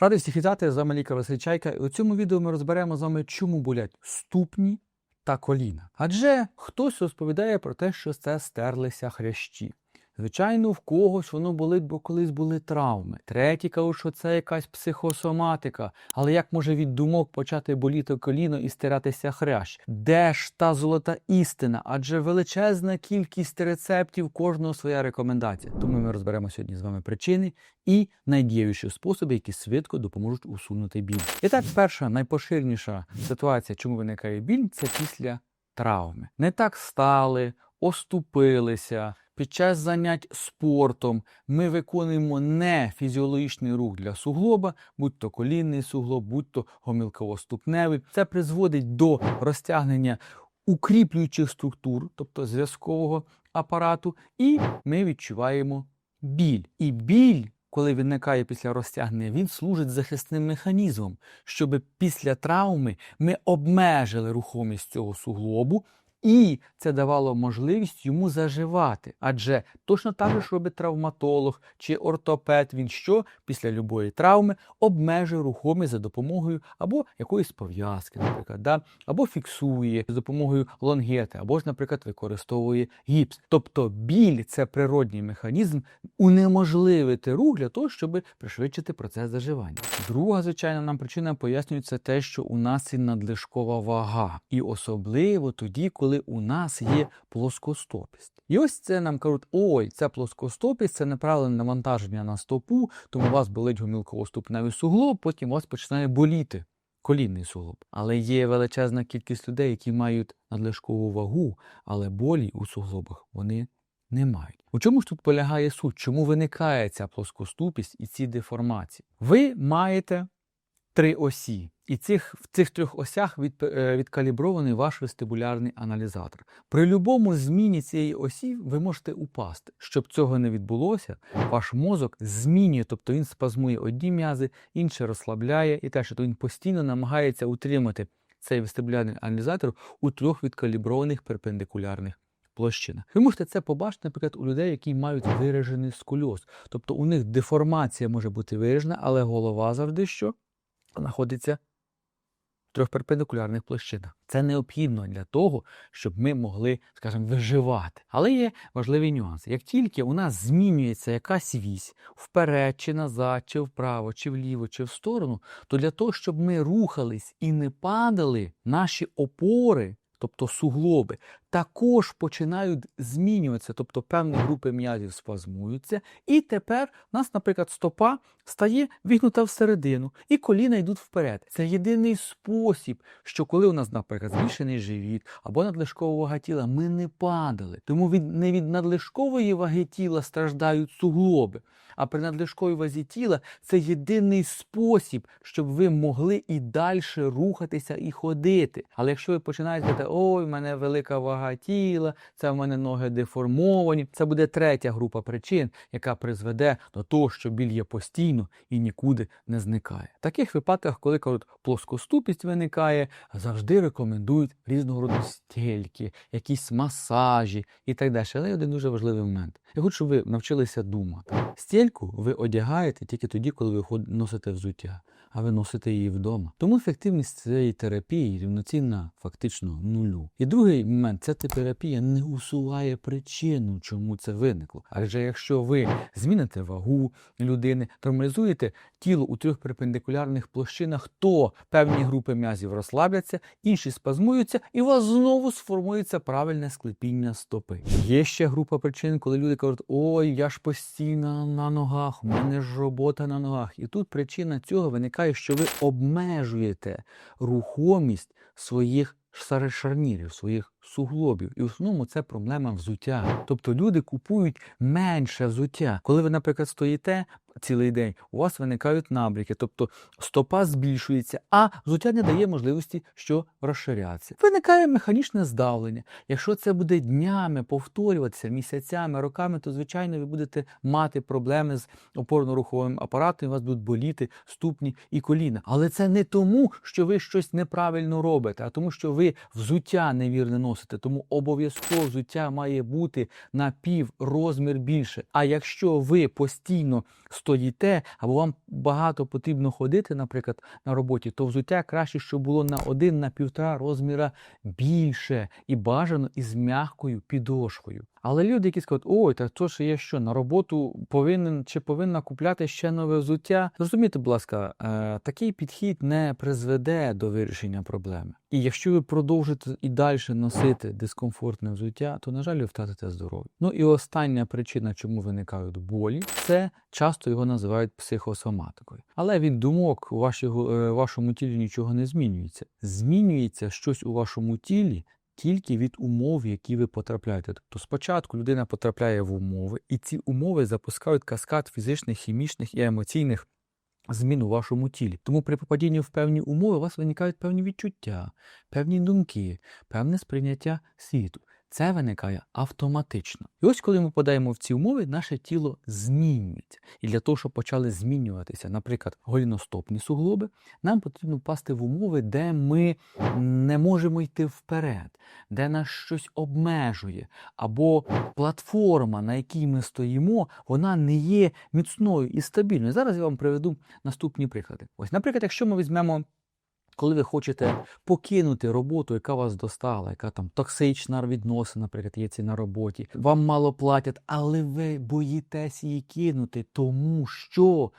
Радий всіх вітати, з вами лікар Василь Чайка. І у цьому відео ми розберемо з вами, чому болять ступні та коліна. Адже хтось розповідає про те, що це стерлися хрящі. Звичайно, в когось воно болить, бо колись були травми. Треті кажуть, що це якась психосоматика. Але як може від думок почати боліти коліно і стиратися хрящ? Де ж та золота істина? Адже величезна кількість рецептів, кожного своя рекомендація. Тому ми розберемо сьогодні з вами причини і найдієвіші способи, які швидко допоможуть усунути біль. І так, перша найпоширеніша ситуація, чому виникає біль, це після травми. Не так стали, оступилися. Під час занять спортом ми виконуємо не фізіологічний рух для суглоба, будь то колінний суглоб, будь то гомілково-ступневий. Це призводить до розтягнення укріплюючих структур, тобто зв'язкового апарату, і ми відчуваємо біль. І біль, коли виникає після розтягнення, він служить захисним механізмом, щоб після травми ми обмежили рухомість цього суглобу. І це давало можливість йому заживати. Адже точно так же робить травматолог чи ортопед, він що після любої травми обмежує рухомість за допомогою або якоїсь пов'язки, наприклад, да? або фіксує з допомогою лонгети, або ж, наприклад, використовує гіпс. Тобто біль це природній механізм унеможливити рух для того, щоб пришвидшити процес заживання. Друга, звичайно, нам причина пояснюється те, що у нас є надлишкова вага, і особливо тоді, коли у нас є плоскостопість. І ось це нам кажуть: ой, це плоскостопість, це неправильне навантаження на стопу, тому у вас болить гомілково-ступневий суглоб, потім у вас починає боліти колінний суглоб. Але є величезна кількість людей, які мають надлишкову вагу, але болі у суглобах вони не мають. У чому ж тут полягає суть? Чому виникає ця плоскоступість і ці деформації? Ви маєте три осі. І цих, в цих трьох осях від, е, відкалібрований ваш вестибулярний аналізатор. При будь-якому зміні цієї осі ви можете упасти. Щоб цього не відбулося, ваш мозок змінює, тобто він спазмує одні м'язи, інші розслабляє, і теж то він постійно намагається утримати цей вестибулярний аналізатор у трьох відкаліброваних перпендикулярних площинах. Ви можете це побачити, наприклад, у людей, які мають виражений скульоз. Тобто у них деформація може бути виражена, але голова завжди що? Знаходиться в трьох перпендикулярних площинах. Це необхідно для того, щоб ми могли, скажімо, виживати. Але є важливі нюанси. Як тільки у нас змінюється якась вісь вперед, чи назад, чи вправо, чи вліво, чи в сторону, то для того, щоб ми рухались і не падали, наші опори. Тобто суглоби також починають змінюватися, тобто певні групи м'язів спазмуються, і тепер у нас, наприклад, стопа стає вігнута всередину, і коліна йдуть вперед. Це єдиний спосіб, що коли у нас, наприклад, збільшений живіт або надлишкова вага тіла, ми не падали. Тому від не від надлишкової ваги тіла страждають суглоби. А при надлишковій вазі тіла це єдиний спосіб, щоб ви могли і далі рухатися і ходити. Але якщо ви починаєте ой, в мене велика вага тіла, це в мене ноги деформовані, це буде третя група причин, яка призведе до того, що біль є постійно і нікуди не зникає. В таких випадках, коли кажуть, плоскоступість виникає, завжди рекомендують різного роду стільки, якісь масажі і так далі. Але є один дуже важливий момент. Я хочу, щоб ви навчилися думати. Стільку ви одягаєте тільки тоді, коли ви носите взуття, а ви носите її вдома. Тому ефективність цієї терапії рівноцінна фактично нулю. І другий момент ця терапія не усуває причину, чому це виникло. Адже якщо ви зміните вагу людини, нормалізуєте тіло у трьох перпендикулярних площинах, то певні групи м'язів розслабляться, інші спазмуються, і у вас знову сформується правильне склепіння стопи. Є ще група причин, коли люди кажуть, ой, я ж постійно на ногах, у мене ж робота на ногах. І тут причина цього виникає, що ви обмежуєте рухомість своїх шар- шарнірів, своїх суглобів. І в основному це проблема взуття. Тобто люди купують менше взуття. Коли ви, наприклад, стоїте цілий день, у вас виникають набряки, тобто стопа збільшується, а взуття не дає можливості, що розширятися. Виникає механічне здавлення. Якщо це буде днями повторюватися, місяцями, роками, то звичайно ви будете мати проблеми з опорно-руховим апаратом, і у вас будуть боліти ступні і коліна. Але це не тому, що ви щось неправильно робите, а тому, що ви взуття невірне носите. Носите, тому обов'язково взуття має бути на пів розмір більше. А якщо ви постійно стоїте або вам багато потрібно ходити, наприклад, на роботі, то взуття краще, щоб було на один на півтора розміра більше і бажано із м'якою підошвою. Але люди, які скажуть, ой, та то ж я що на роботу повинен чи повинна купляти ще нове взуття. Зрозумійте, будь ласка, е, такий підхід не призведе до вирішення проблеми. І якщо ви продовжите і далі носити дискомфортне взуття, то на жаль, ви втратите здоров'я. Ну і остання причина, чому виникають болі, це часто його називають психосоматикою. Але від думок у е, вашому тілі нічого не змінюється. Змінюється щось у вашому тілі тільки від умов, в які ви потрапляєте. Тобто спочатку людина потрапляє в умови, і ці умови запускають каскад фізичних, хімічних і емоційних змін у вашому тілі. Тому при попадінні в певні умови у вас виникають певні відчуття, певні думки, певне сприйняття світу. Це виникає автоматично. І ось коли ми подаємо в ці умови, наше тіло змінюється. І для того, щоб почали змінюватися, наприклад, голіностопні суглоби, нам потрібно впасти в умови, де ми не можемо йти вперед, де нас щось обмежує, або платформа, на якій ми стоїмо, вона не є міцною і стабільною. Зараз я вам приведу наступні приклади. Ось, наприклад, якщо ми візьмемо. Коли ви хочете покинути роботу, яка вас достала, яка там токсична відносина, наприклад, є ці на роботі, вам мало платять, але ви боїтесь її кинути, тому що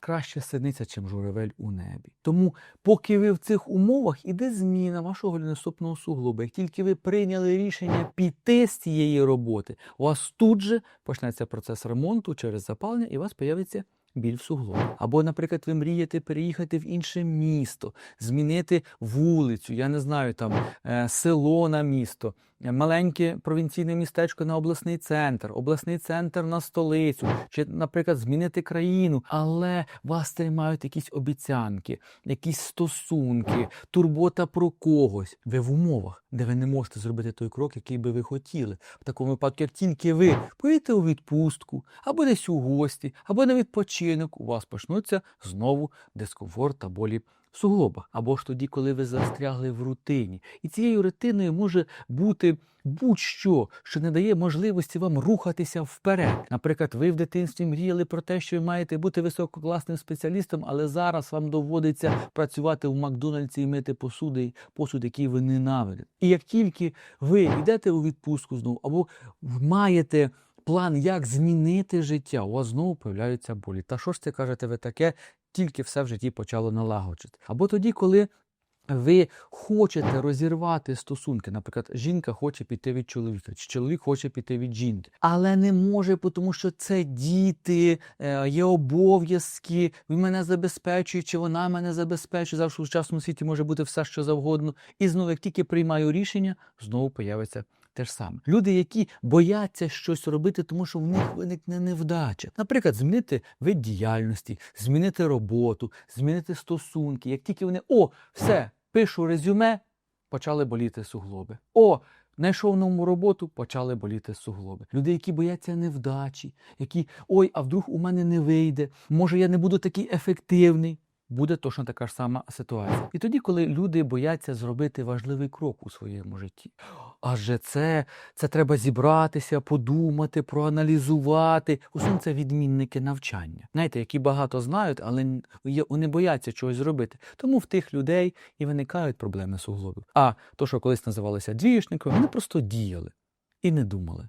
краще синиця, чим журавель у небі. Тому, поки ви в цих умовах, іде зміна вашого голеностопного суглоба. Як тільки ви прийняли рішення піти з цієї роботи, у вас тут же почнеться процес ремонту через запалення, і у вас появиться біль в суглобі. Або, наприклад, ви мрієте переїхати в інше місто, змінити вулицю, я не знаю, там е, село на місто, маленьке провінційне містечко на обласний центр, обласний центр на столицю, чи, наприклад, змінити країну, але вас тримають якісь обіцянки, якісь стосунки, турбота про когось. Ви в умовах, де ви не можете зробити той крок, який би ви хотіли. В такому випадку, як тільки ви поїдете у відпустку, або десь у гості, або на відпочинок, у вас почнуться знову дискомфорт та болі суглобах. Або ж тоді, коли ви застрягли в рутині. І цією рутиною може бути будь-що, що не дає можливості вам рухатися вперед. Наприклад, ви в дитинстві мріяли про те, що ви маєте бути висококласним спеціалістом, але зараз вам доводиться працювати в Макдональдсі і мити посуди, посуд, який ви ненавидите. І як тільки ви йдете у відпустку знову, або маєте план, як змінити життя, у вас знову появляються болі. Та що ж це кажете ви таке? Тільки все в житті почало налагоджити. Або тоді, коли ви хочете розірвати стосунки, наприклад, жінка хоче піти від чоловіка, чи чоловік хоче піти від жінки, але не може, тому що це діти, е, є обов'язки, він мене забезпечує, чи вона мене забезпечує. Завжди в сучасному світі може бути все, що завгодно. І знову, як тільки приймаю рішення, знову появиться те ж саме. Люди, які бояться щось робити, тому що в них виникне невдача. Наприклад, змінити вид діяльності, змінити роботу, змінити стосунки. Як тільки вони о, все, пишу резюме, почали боліти суглоби. О, знайшов нову роботу, почали боліти суглоби. Люди, які бояться невдачі, які ой, а вдруг у мене не вийде, може я не буду такий ефективний. Буде точно така ж сама ситуація. І тоді, коли люди бояться зробити важливий крок у своєму житті, адже це, це треба зібратися, подумати, проаналізувати. Усе це відмінники навчання. Знаєте, які багато знають, але вони бояться чогось зробити. Тому в тих людей і виникають проблеми суглобів. А то, що колись називалося двієшниками, вони просто діяли і не думали.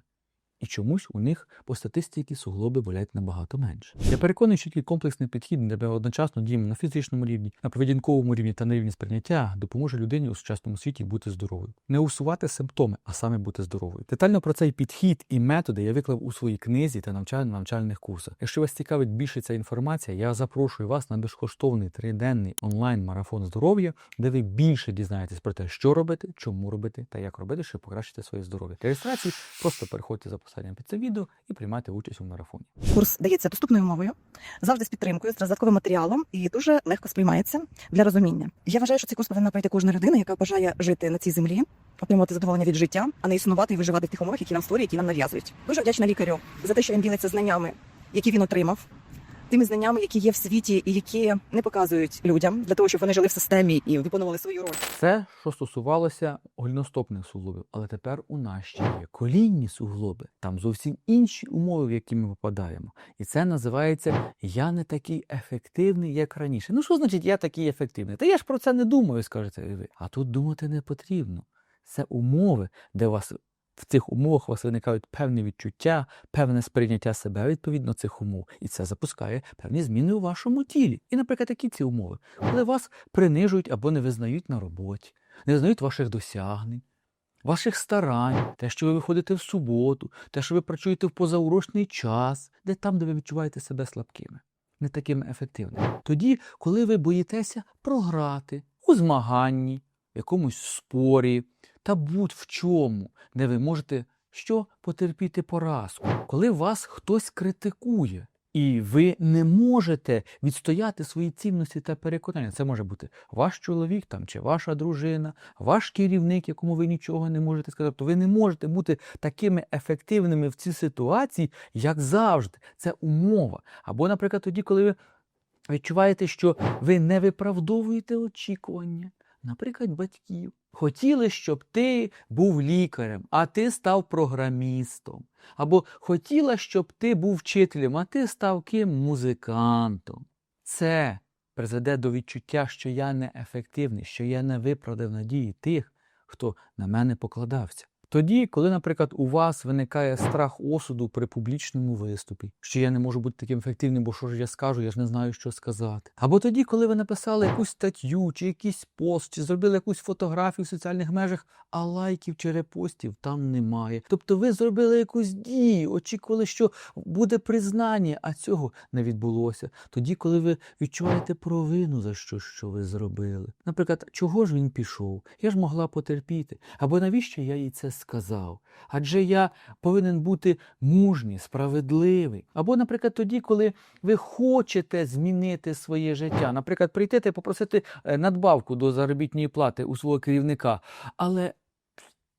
І чомусь у них по статистиці суглоби болять набагато менше. Я переконаний, що тільки комплексний підхід, де ми одночасно діємо на фізичному рівні, на поведінковому рівні та на рівні сприйняття, допоможе людині у сучасному світі бути здоровою. Не усувати симптоми, а саме бути здоровою. Детально про цей підхід і методи я виклав у своїй книзі та навчально-навчальних курсах. Якщо вас цікавить більше ця інформація, я запрошую вас на безкоштовний триденний онлайн-марафон здоров'я, де ви більше дізнаєтесь про те, що робити, чому робити та як робити, щоб покращити своє здоров'я. Для реєстрації просто переходьте за посиланням під це відео і приймайте участь у марафоні. Курс дається доступною мовою, завжди з підтримкою, з додатковим матеріалом і дуже легко сприймається для розуміння. Я вважаю, що цей курс повинна пройти кожна людина, яка бажає жити на цій землі, отримувати задоволення від життя, а не існувати і виживати в тих умовах, які нам створюють, які нам нав'язують. Дуже вдячна лікарю за те, що він ділиться знаннями, які він отримав, тими знаннями, які є в світі, і які не показують людям для того, щоб вони жили в системі і виконували свою роль. Це що стосувалося голіностопних суглобів, але тепер у нас ще є колінні суглоби. Там зовсім інші умови, в які ми попадаємо. І це називається Я не такий ефективний, як раніше. Ну що значить я такий ефективний? Та я ж про це не думаю, скажете ви. А тут думати не потрібно. Це умови, де вас в цих умовах у вас виникають певні відчуття, певне сприйняття себе відповідно цих умов, і це запускає певні зміни у вашому тілі. І, наприклад, які ці умови, коли вас принижують або не визнають на роботі, не визнають ваших досягнень, ваших старань, те, що ви виходите в суботу, те, що ви працюєте в позаурочний час, де там, де ви відчуваєте себе слабкими, не такими ефективними. Тоді, коли ви боїтеся програти у змаганні, в якомусь спорі та будь-в чому, де ви можете що потерпіти поразку, коли вас хтось критикує. І ви не можете відстояти свої цінності та переконання. Це може бути ваш чоловік там, чи ваша дружина, ваш керівник, якому ви нічого не можете сказати. То ви не можете бути такими ефективними в цій ситуації, як завжди. Це умова. Або, наприклад, тоді, коли ви відчуваєте, що ви не виправдовуєте очікування, наприклад, батьків. Хотіли, щоб ти був лікарем, а ти став програмістом. Або хотіла, щоб ти був вчителем, а ти став ким музикантом. Це призведе до відчуття, що я неефективний, що я не виправдав надії тих, хто на мене покладався. Тоді, коли, наприклад, у вас виникає страх осуду при публічному виступі, що я не можу бути таким ефективним, бо що ж я скажу, я ж не знаю, що сказати. Або тоді, коли ви написали якусь статтю, чи якийсь пост, чи зробили якусь фотографію в соціальних межах, а лайків чи репостів там немає. Тобто ви зробили якусь дію, очікували, що буде признання, а цього не відбулося. Тоді, коли ви відчуваєте провину за щось, що ви зробили. Наприклад, чого ж він пішов? Я ж могла потерпіти. Або навіщо я їй це? Адже я повинен бути мужній, справедливий. Або, наприклад, тоді, коли ви хочете змінити своє життя, наприклад, прийти та попросити е, надбавку до заробітної плати у свого керівника, але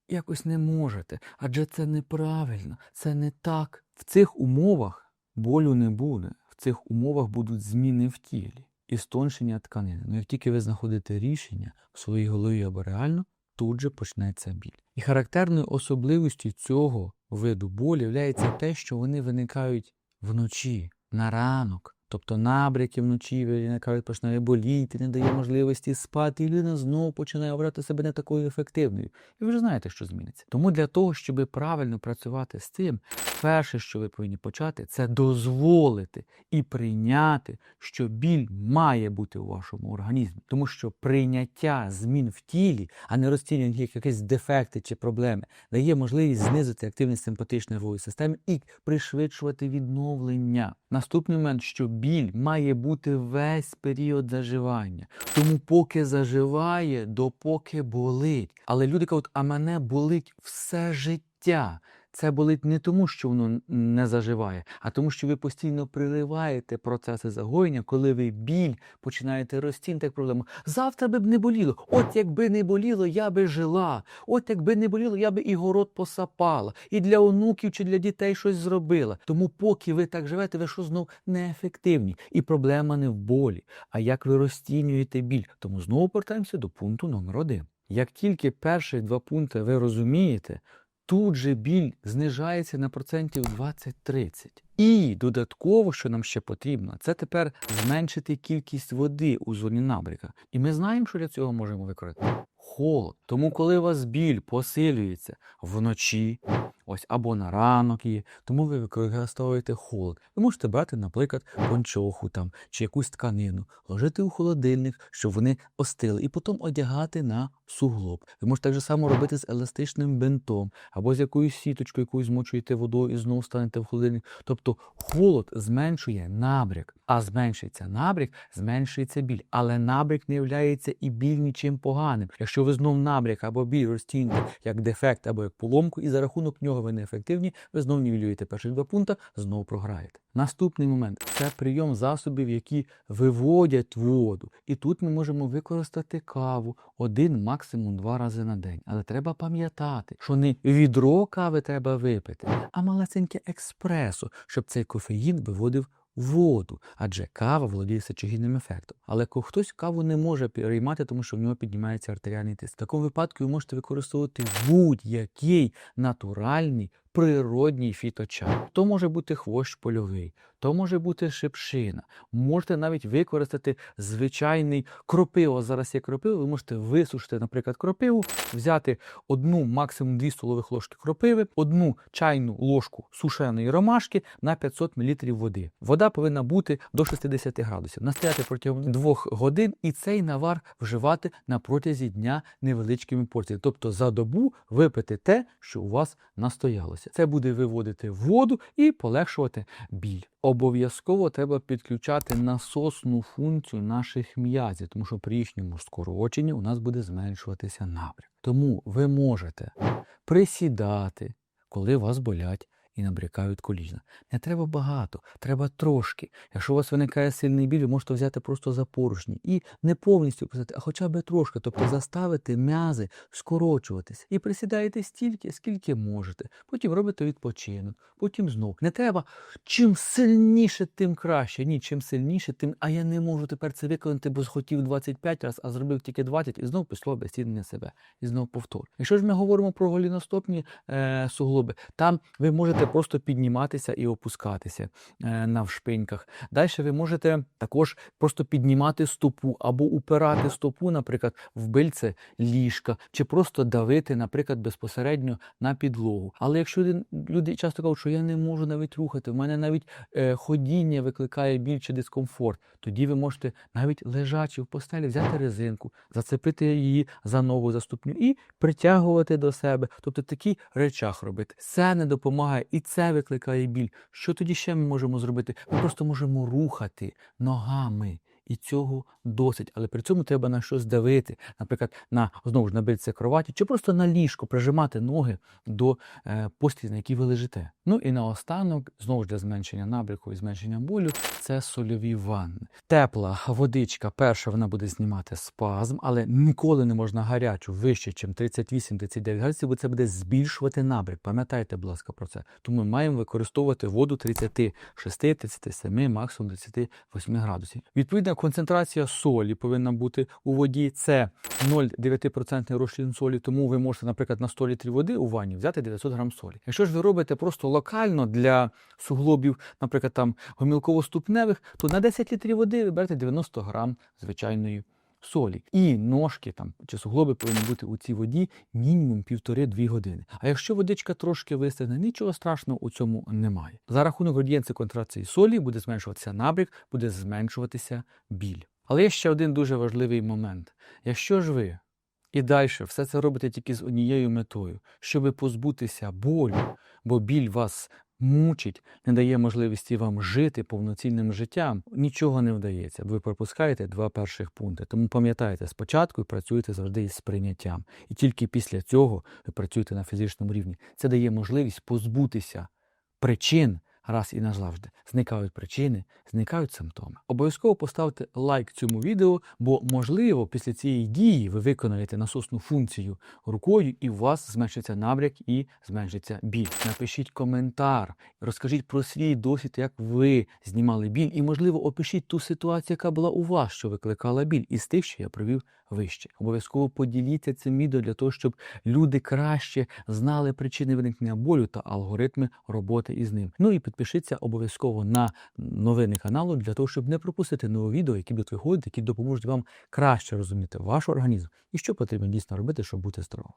якось не можете, адже це неправильно, це не так. В цих умовах болю не буде, в цих умовах будуть зміни в тілі. І стоншення тканини. Ну як тільки ви знаходите рішення в своїй голові або реально, тут же почнеться біль. І характерною особливістю цього виду болю є те, що вони виникають вночі, на ранок. Тобто набряки вночі виникають, починає боліти, не дає можливості спати, і людина знову починає обрати себе не такою ефективною. І ви ж знаєте, що зміниться. Тому для того, щоб правильно працювати з цим, перше, що ви повинні почати, це дозволити і прийняти, що біль має бути у вашому організмі. Тому що прийняття змін в тілі, а не розцінювання як якісь дефекти чи проблеми, дає можливість знизити активність симпатичної нервової системи і пришвидшувати відновлення. Наступний момент, що біль має бути весь період заживання. Тому поки заживає, допоки болить. Але люди кажуть, а мене болить все життя. Це болить не тому, що воно не заживає, а тому, що ви постійно приливаєте процеси загоєння, коли ви біль починаєте розцінити як проблему. Завтра би б не боліло. От якби не боліло, я би жила. От якби не боліло, я би і город посапала, і для онуків чи для дітей щось зробила. Тому, поки ви так живете, ви що знов неефективні. І проблема не в болі, а як ви розцінюєте біль. Тому знову повертаємося до пункту номер один. Як тільки перші два пункти ви розумієте, тут же біль знижається на процентів 20-30. І додатково, що нам ще потрібно, це тепер зменшити кількість води у зоні набріка. І ми знаємо, що для цього можемо використати холод. Тому, коли у вас біль посилюється вночі, ось або на ранок є, тому ви використовуєте холод. Ви можете брати, наприклад, пончоху там чи якусь тканину, ложити у холодильник, щоб вони остили, і потім одягати на суглоб. Ви можете так же само робити з еластичним бинтом або з якоюсь сіточкою, яку змочуєте водою і знову станете в холодильник. Тобто холод зменшує набряк, а зменшується набряк, зменшується біль. Але набряк не є і біль нічим поганим. Якщо ви знов набряк або біль розцінюєте як дефект або як поломку, і за рахунок нього ви неефективні, ви знову нівелюєте перші два пункти, знову програєте. Наступний момент це прийом засобів, які виводять воду. І тут ми можемо використати каву один, максимум два рази на день. Але треба пам'ятати, що не відро кави треба випити, а малесеньке експресо, щоб цей кофеїн виводив воду, адже кава володіє сечогінним ефектом. Але хтось каву не може приймати, тому що в нього піднімається артеріальний тиск. В такому випадку ви можете використовувати будь-який натуральний природній фіточай. То може бути хвощ польовий, то може бути шипшина. Можете навіть використати звичайний кропиво. Зараз є кропиво, ви можете висушити, наприклад, кропиву, взяти одну, максимум дві столових ложки кропиви, одну чайну ложку сушеної ромашки на 500 мл води. Вода повинна бути до 60 градусів. Настояти протягом двох годин і цей навар вживати на протязі дня невеличкими порціями. Тобто за добу випити те, що у вас настоялося. Це буде виводити воду і полегшувати біль. Обов'язково треба підключати насосну функцію наших м'язів, тому що при їхньому скороченні у нас буде зменшуватися напрям. Тому ви можете присідати, коли вас болять і набрякають коліна. Не треба багато, треба трошки. Якщо у вас виникає сильний біль, ви можете взяти просто за поручні і не повністю писати, а хоча б трошки, тобто заставити м'язи скорочуватися. І присідаєте стільки, скільки можете. Потім робите відпочинок, потім знов. Не треба чим сильніше, тим краще. Ні, чим сильніше, тим. А я не можу тепер це виконати, бо схотів 25 разів, а зробив тільки 20 і знов пішло обесцінення себе. І знов повтор. Якщо ж ми говоримо про голіностопні е, суглоби, там ви можете просто підніматися і опускатися е, на вшпиньках. Далі ви можете також просто піднімати стопу або упирати стопу, наприклад, в бильце ліжка, чи просто давити, наприклад, безпосередньо на підлогу. Але якщо люди, часто кажуть, що я не можу навіть рухати, в мене навіть е, ходіння викликає біль чи дискомфорт, тоді ви можете навіть лежачи в постелі, взяти резинку, зацепити її за ногу, за ступню і притягувати до себе. Тобто такий речах робити. Це не допомагає і це викликає біль. Що тоді ще ми можемо зробити? Ми просто можемо рухати ногами. І цього досить, але при цьому треба на щось давити, наприклад, на знову ж на бильце кроваті, чи просто на ліжко прижимати ноги до е, постілі, на якій ви лежите. Ну і наостанок, знову ж для зменшення набряку і зменшення болю, це сольові ванни. Тепла водичка, перша вона буде знімати спазм, але ніколи не можна гарячу вище, ніж 38-39 градусів, бо це буде збільшувати набряк. Пам'ятайте, будь ласка, про це. Тому ми маємо використовувати воду 36, 37, максимум 38 градусів. Відповідна концентрація солі повинна бути у воді. Це 0,9% розчин солі, тому ви можете, наприклад, на 100 літрів води у ванні взяти 900 грам солі. Якщо ж ви робите просто локально для суглобів, наприклад, там гомілково-ступневих, то на 10 літрів води ви берете 90 грам звичайної солі. І ножки там чи суглоби повинні бути у цій воді мінімум півтори-дві години. А якщо водичка трошки вистигне, нічого страшного у цьому немає. За рахунок градієнту концентрації солі буде зменшуватися набряк, буде зменшуватися біль. Але є ще один дуже важливий момент. Якщо ж ви і далі все це робите тільки з однією метою, щоб позбутися болю, бо біль вас мучить, не дає можливості вам жити повноцінним життям, нічого не вдається. Ви пропускаєте два перших пункти. Тому пам'ятайте, спочатку працюєте завжди із сприйняттям. І тільки після цього ви працюєте на фізичному рівні. Це дає можливість позбутися причин раз і назавжди. Зникають причини, зникають симптоми. Обов'язково поставте лайк цьому відео, бо, можливо, після цієї дії ви виконаєте насосну функцію рукою, і у вас зменшиться набряк і зменшиться біль. Напишіть коментар, розкажіть про свій досвід, як ви знімали біль, і, можливо, опишіть ту ситуацію, яка була у вас, що викликала біль, із тих, що я провів вище. Обов'язково поділіться цим відео для того, щоб люди краще знали причини виникнення болю та алгоритми роботи із ним. Ну і підпишіться обов'язково на новини каналу для того, щоб не пропустити нові відео, які будуть виходити, які допоможуть вам краще розуміти ваш організм і що потрібно дійсно робити, щоб бути здоровим.